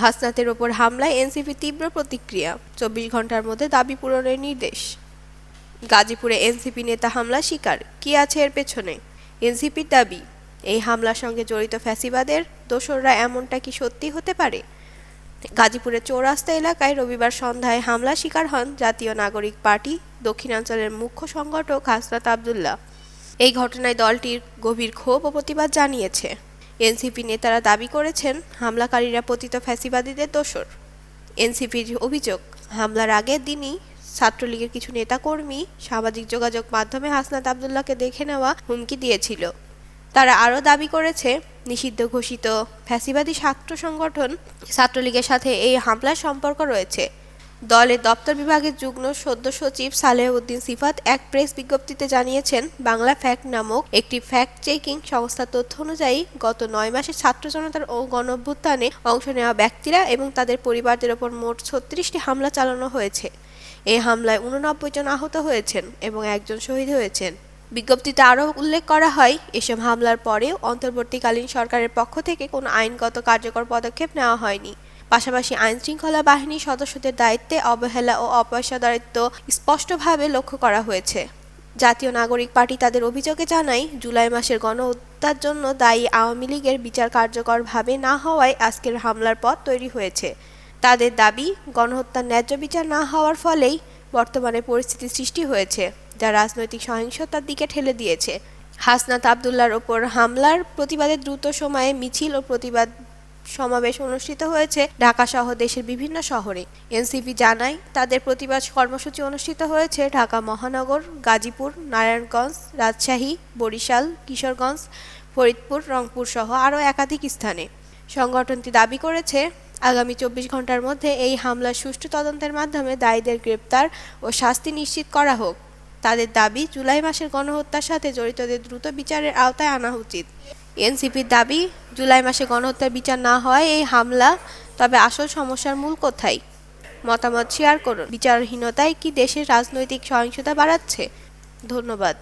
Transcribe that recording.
হাসনাতের ওপর হামলায় এনসিপি তীব্র প্রতিক্রিয়া। চব্বিশ ঘণ্টার মধ্যে দাবি পূরণের নির্দেশ। গাজীপুরে এনসিপি নেতা হামলা শিকার। কি আছে এর পেছনে? এনসিপির দাবি, এই হামলার সঙ্গে জড়িত ফ্যাসিবাদের দোসররা এমনটা কি সত্যি হতে পারে? গাজীপুরের চৌরাস্তা এলাকায় রবিবার সন্ধ্যায় হামলা শিকার হন জাতীয় নাগরিক পার্টি, দক্ষিণাঞ্চলের মুখ্য সংগঠক হাসনাত আবদুল্লাহ। এই ঘটনায় দলটির গভীর ক্ষোভ ও প্রতিবাদ জানিয়েছে। এনসিপি নেতারা দাবি করেছেন, হামলাকারীরা পতিত ফ্যাসিবাদীদের দোসর এনসিপির অভিযোগ, হামলার আগের দিনই ছাত্রলীগের কিছু নেতাকর্মী সামাজিক যোগাযোগ মাধ্যমে হাসনাত আবদুল্লাহকে দেখে নেওয়া হুমকি দিয়েছিল। তারা আরও দাবি করেছে, নিষিদ্ধ ঘোষিত ফ্যাসিবাদী ছাত্র সংগঠন ছাত্রলীগের সাথে এই হামলার সম্পর্ক রয়েছে। দলের দপ্তর বিভাগের যুগ্ম সদ্য সচিব সালেহ উদ্দিন সিফাত এক প্রেস বিজ্ঞপ্তিতে জানিয়েছেন, বাংলা ফ্যাক্ট নামক একটি ফ্যাক্ট চেকিং সংস্থার তথ্য অনুযায়ী গত নয় মাসে ছাত্র জনতার ও গণঅভ্যুত্থানে অংশ নেওয়া ব্যক্তিরা এবং তাদের পরিবারদের ওপর মোট ছত্রিশটি হামলা চালানো হয়েছে। এই হামলায় উননব্বই জন আহত হয়েছেন এবং একজন শহীদ হয়েছেন। বিজ্ঞপ্তিতে আরও উল্লেখ করা হয়, এসব হামলার পরেও অন্তর্বর্তীকালীন সরকারের পক্ষ থেকে কোনো আইনগত কার্যকর পদক্ষেপ নেওয়া হয়নি। পাশাপাশি আইন শৃঙ্খলা বাহিনীর সদস্যদের দায়িত্বে অবহেলা ও অপেশাদারিত্ব স্পষ্টভাবে লক্ষ্য করা হয়েছে। জাতীয় নাগরিক পার্টি তাদের অভিযোগে জানায়, জুলাই মাসের গণ হত্যার জন্য দায়ী আওয়ামী লীগের বিচার কার্যকরভাবে না হওয়ায় আজকের হামলার পথ তৈরি হয়েছে। তাদের দাবি, গণহত্যার ন্যায্য বিচার না হওয়ার ফলেই বর্তমানে পরিস্থিতি সৃষ্টি হয়েছে, যা রাজনৈতিক সহিংসতার দিকে ঠেলে দিয়েছে। হাসনাত আবদুল্লার ওপর হামলার প্রতিবাদে দ্রুত সময়ে মিছিল ও প্রতিবাদ সমাবেশ অনুষ্ঠিত হয়েছে ঢাকা সহ দেশের বিভিন্ন শহরে। এনসিপি জানায়, তাদের প্রতিবাদ কর্মসূচি অনুষ্ঠিত হয়েছে ঢাকা মহানগর, গাজীপুর, নারায়ণগঞ্জ, রাজশাহী, বরিশাল, কিশোরগঞ্জ, ফরিদপুর, রংপুর সহ আরও একাধিক স্থানে। সংগঠনটি দাবি করেছে, আগামী চব্বিশ ঘণ্টার মধ্যে এই হামলার সুষ্ঠু তদন্তের মাধ্যমে দায়ীদের গ্রেপ্তার ও শাস্তি নিশ্চিত করা হোক। তাদের দাবি, জুলাই মাসের গণহত্যার সাথে জড়িতদের দ্রুত বিচারের আওতায় আনা উচিত। এনসিপির দাবি, জুলাই মাসে গণহত্যার বিচার না হয় এই হামলা, তবে আসল সমস্যার মূল কোথায়? মতামত শেয়ার করুন। বিচারহীনতায় কি দেশের রাজনৈতিক সহিংসতা বাড়াচ্ছে? ধন্যবাদ।